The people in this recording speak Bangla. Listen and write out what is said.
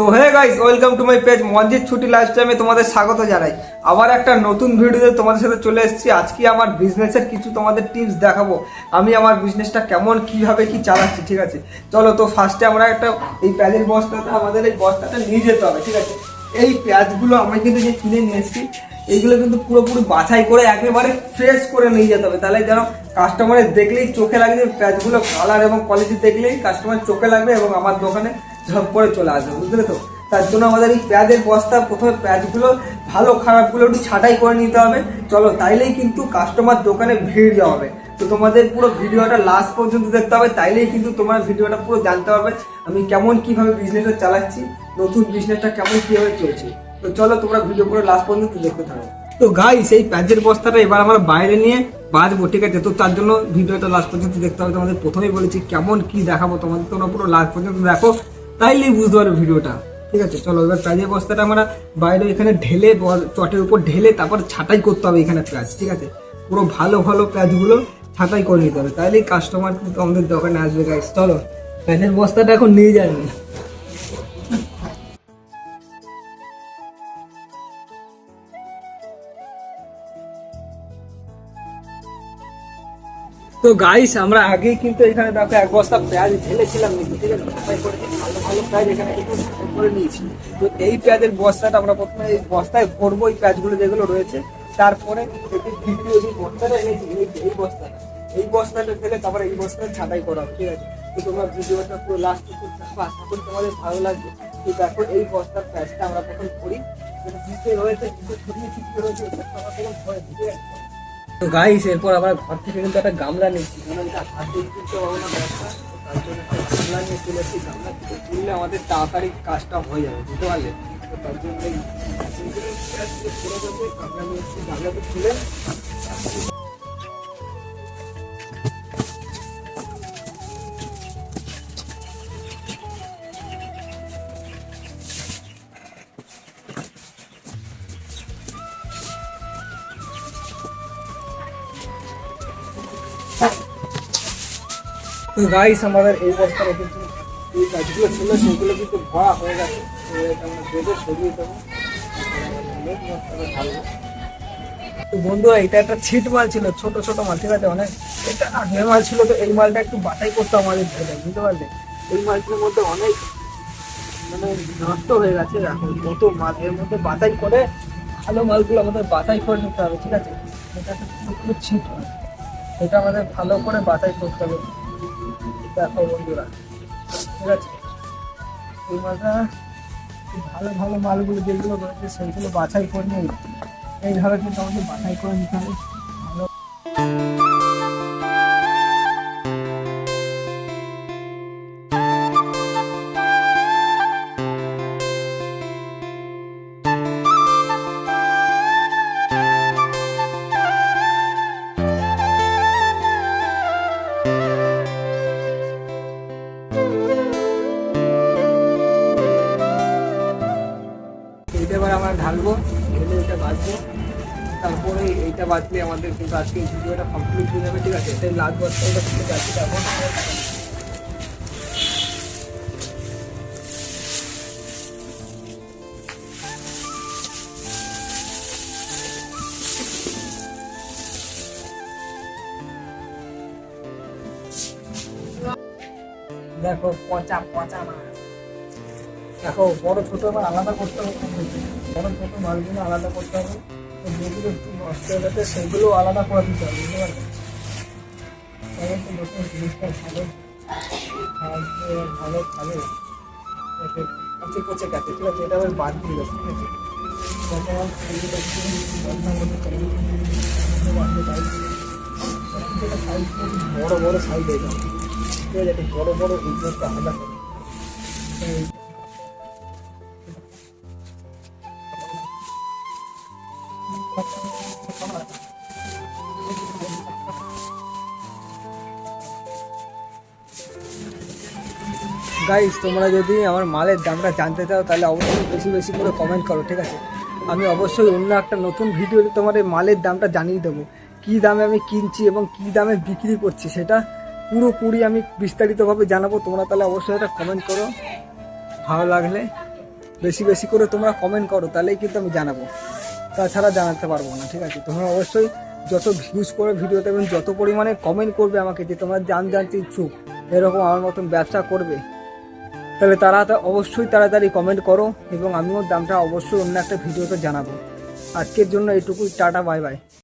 তো hey guys welcome to my page Manjit ছুটি লাইফ টাইমে তোমাদের স্বাগত জানাই। আবার একটা নতুন ভিডিওতে তোমাদের সাথে চলে এসেছি। আজকে আমার বিজনেসের কিছু তোমাদের টিপস দেখাবো। আমি আমার বিজনেসটা কেমন, কীভাবে কি চালাচ্ছি, ঠিক আছে? চলো তো ফার্স্টে আমরা একটা, এই প্যাজের বস্তাটা, আমাদের এই বস্তাটা নিয়ে যেতে হবে, ঠিক আছে? এই পেঁয়াজগুলো আমরা কিন্তু যে কিনে নিয়ে এসেছি, এইগুলো কিন্তু পুরোপুরি বাছাই করে একেবারে ফ্রেশ করে নিয়ে যেতে হবে। তাহলে যেন কাস্টমারের দেখলেই চোখে লাগবে পেঁয়াজগুলো কালার এবং কোয়ালিটি দেখলেই কাস্টমার চোখে লাগবে এবং আমার দোকানে ঝপ করে চলে আসবে, বুঝলে তো? তার জন্য আমাদের এই পেঁয়াজের বস্তা, প্রথমে পেঁয়াজগুলো ভালো খারাপগুলো একটু ছাঁটাই করে নিতে হবে। চলো, তাইলেই কিন্তু কাস্টমার দোকানে ভিড় জমাবে। তো তোমাদের পুরো ভিডিওটা লাস্ট পর্যন্ত দেখতে হবে, তাইলেই কিন্তু তোমার ভিডিওটা পুরো জানতে পারবে আমি কেমন কীভাবে বিজনেসটা চালাচ্ছি, নতুন বিজনেসটা কেমন কীভাবে চলছে। তো চলো, তোমরা ভিডিও পুরো লাস্ট পর্যন্ত দেখতে থাকো। তো গাই সেই প্যাজের বস্তাটা এবার আমরা বাইরে নিয়ে বাঁচবো, ঠিক আছে? তো তার জন্য ভিডিওটা লাস্ট পর্যন্ত দেখতে হবে। তোমাদের প্রথমেই বলেছি কেমন কি দেখাবো, তোমাদের তোমরা পুরো লাস্ট পর্যন্ত দেখো। তাইলেই বুঝতে পারবে ভিডিওটা। ঠিক আছে, চলো, এবার প্যাজের বস্তাটা আমরা বাইরে এখানে ঢেলে চটের উপর ঢেলে তারপর ছাটাই করতে হবে এখানে প্যাজ ঠিক আছে? পুরো ভালো ভালো প্যাজগুলো ছাটাই করে নিতে হবে। তাইলেই কাস্টমার কিন্তু আমাদের দোকানে আসবে গাইজ চলো। প্যাজের বস্তাটা এখন নিয়ে যায়নি তো গাইস আমরা আগেই কিন্তু এখানে দেখো এক বস্তা পেঁয়াজ ঢেলেছিলাম নাকি? ঠিক আছে? ভালো ভালো পেঁয়াজ এখানে কিন্তু করে নিয়েছি। তো এই পেঁয়াজের বস্তাটা আমরা প্রথমে এই বস্তায় ভরবো, এই পেঁয়াজগুলো যেগুলো রয়েছে। তারপরে ভিডিও যে বস্তাটা এই বস্তাটা। এই বস্তাটা ফেলে তারপরে এই বস্তাটা ছাঁটাই করা ঠিক আছে? তো তোমরা ভিডিওটা পুরো লাস্ট আশা করি তোমাদের ভালো লাগবে। তো দেখো, এই বস্তার পেঁয়াজটা আমরা প্রথম করি যেটা ভিতরে রয়েছে ভিতরে ছড়িয়ে ছিটিয়ে রয়েছে আমরা প্রথম তো গাইস এরপর আমরা ঘর থেকে কিন্তু একটা গামলা নিচ্ছি। কারণ এটা হাত তুলতে পারব না ব্যাগটা তার জন্য একটা গামলা নিয়ে চলে এসেছি। গামলা তুললে আমাদের তাড়াতাড়ি কাজটা হয়ে যাবে, বুঝতে পারলে? তার জন্য গামলা নিয়ে গামলাতে তুলে তো গাইস আমাদের এই বস্তাটা কিন্তু এই গাছগুলো ছিল, সেগুলো কিন্তু ভরা হয়ে গেছে। আমরা। তো বন্ধুরা এটা একটা ছিট মাল ছিল, ছোট ছোট মাল ঠিক আছে অনেক। এটা আগের মাল ছিল তো, এই মালটা একটু বাটাই করতে আমাদের বুঝতে পারলে? এই মালটির মধ্যে অনেক মানে নষ্ট হয়ে গেছে এখন কত মাল। এর মধ্যে বাছাই করে ভালো মালগুলো আমাদের বাছাই করে নিতে হবে, ঠিক আছে? এটা একটা ছিট মাল। এটা আমাদের ভালো করে বাছাই করতে হবে। দেখো বন্ধুরা, ঠিক আছে? এই মাছটা ভালো ভালো মালগুলো যেগুলো রয়েছে সেইগুলো বাছাই করে নিয়ে এইভাবে কিন্তু আমাদের বাছাই করে নিতে হবে। এইটা এবার আমরা ঢালবো, ঢেলে এটা বাঁধবো। তারপরে এইটা বাঁধলে আমাদের কিন্তু আজকে এই ভিডিওটা কমপ্লিট হয়ে যাবে, ঠিক আছে? এটাই লাস্ট বস্তাটা থেকে যাচ্ছি এখন দেখো, পচা পচা মাছ। দেখো বড়, ছোট আবার আলাদা করতে হবে। বড়, ছোট মালগুলো আলাদা করতে হবে। যেগুলো একটু নষ্ট হয়ে গেছে, সেগুলো আলাদা করে দিতে হবে, বুঝতে তো নতুন জিনিসটা ভালো। ভালো পচে পচে গেছে ঠিক আছে, এটা আবার বাদ দিয়ে দেবো, ঠিক আছে? বড় বড় সাইজ যাবে। ঠিক আছে, বড় বড় বিজনেসটা আলাদা করে। গাইস তোমরা যদি আমার মালের দামটা জানতে চাও, তাহলে অবশ্যই বেশি বেশি করে কমেন্ট করো, ঠিক আছে? আমি অবশ্যই অন্য একটা নতুন ভিডিওতে তোমার এই মালের দামটা জানিয়ে দেবো। কী দামে আমি কিনছি এবং কী দামে বিক্রি করছি সেটা পুরোপুরি আমি বিস্তারিতভাবে জানাব। তোমরা তাহলে অবশ্যই এটা কমেন্ট করো। ভালো লাগলে বেশি বেশি করে তোমরা কমেন্ট করো, তাহলেই কিন্তু আমি জানাব। তাছাড়া জানাতে পারব না, ঠিক আছে? তোমরা অবশ্যই যত ভিউজ করে ভিডিওতে এবং যত পরিমাণে কমেন্ট করবে আমাকে যে তোমরা জান জানতে ইচ্ছুক, এরকম আমার মতন ব্যবসা করবে, তাহলে তারা অবশ্যই তাড়াতাড়ি কমেন্ট করো এবং আমিও দামটা অবশ্যই অন্য একটা ভিডিওতে জানাব। আজকের জন্য এটুকুই, টাটা বাই বাই